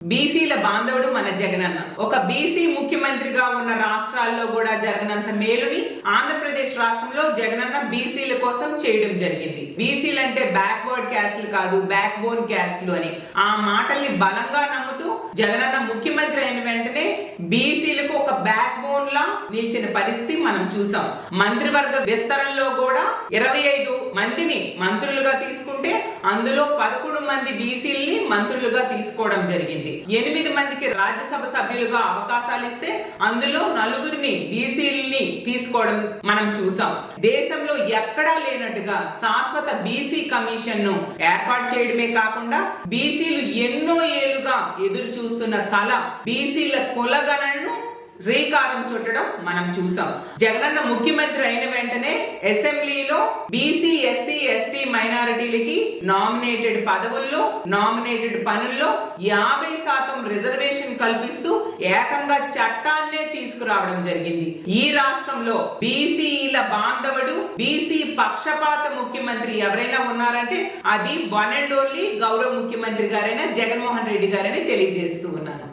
బీసీల బాంధవుడు మన జగనన్న ఒక బీసీ ముఖ్యమంత్రిగా ఉన్న రాష్ట్రాల్లో కూడా జరగనంత మేలుని ఆంధ్రప్రదేశ్ రాష్ట్రంలో జగనన్న బీసీల కోసం చేయడం జరిగింది. బీసీలు అంటే బ్యాక్వర్డ్ క్యాస్ట్లు కాదు బ్యాక్ బోన్ క్యాస్ట్లు అని. ఆ మాటల్ని బలంగా నమ్ముతూ జగనన్న ముఖ్యమంత్రి అయిన వెంటనే బీసీలకు ఒక బ్యాక్ బోన్ లా నిలిచిన పరిస్థితి మనం చూసాం. మంత్రివర్గ విస్తరణలో కూడా ఇరవై ఐదు మందిని మంత్రులుగా తీసుకుంటే అందులో పదకొండు మంది బీసీలని మంత్రులుగా తీసుకోవడం జరిగింది. ఎనిమిది మందికి రాజ్యసభ సభ్యులుగా అవకాశాలు ఇస్తే అందులో నలుగురిని బీసీలని తీసుకోవడం మనం చూసాం. దేశంలో ఎక్కడా లేనట్టుగా శాశ్వత బీసీ కమిషన్ను ఏర్పాటు చేయడమే కాకుండా బీసీలు ఎన్నో ఏళ్ళుగా ఎదురు చూస్తున్న కళ బీసీల కులగణను శ్రీకారం చుట్టడం మనం చూసాం. జగనన్న ముఖ్యమంత్రి అయిన వెంటనే అసెంబ్లీలో బీసీ ఎస్సీ ఎస్టీ మైనారిటీలకి నామినేటెడ్ పదవుల్లో నామినేటెడ్ పనుల్లో యాభై శాతం రిజర్వేషన్ కల్పిస్తూ ఏకంగా చట్టాన్నే తీసుకురావడం జరిగింది. ఈ రాష్ట్రంలో బీసీల బాంధవుడు బీసీ పక్షపాత ముఖ్యమంత్రి ఎవరైనా ఉన్నారంటే అది వన్ అండ్ ఓన్లీ గౌరవ ముఖ్యమంత్రి గారైన జగన్మోహన్ రెడ్డి గారని తెలియజేస్తూ ఉన్నాను.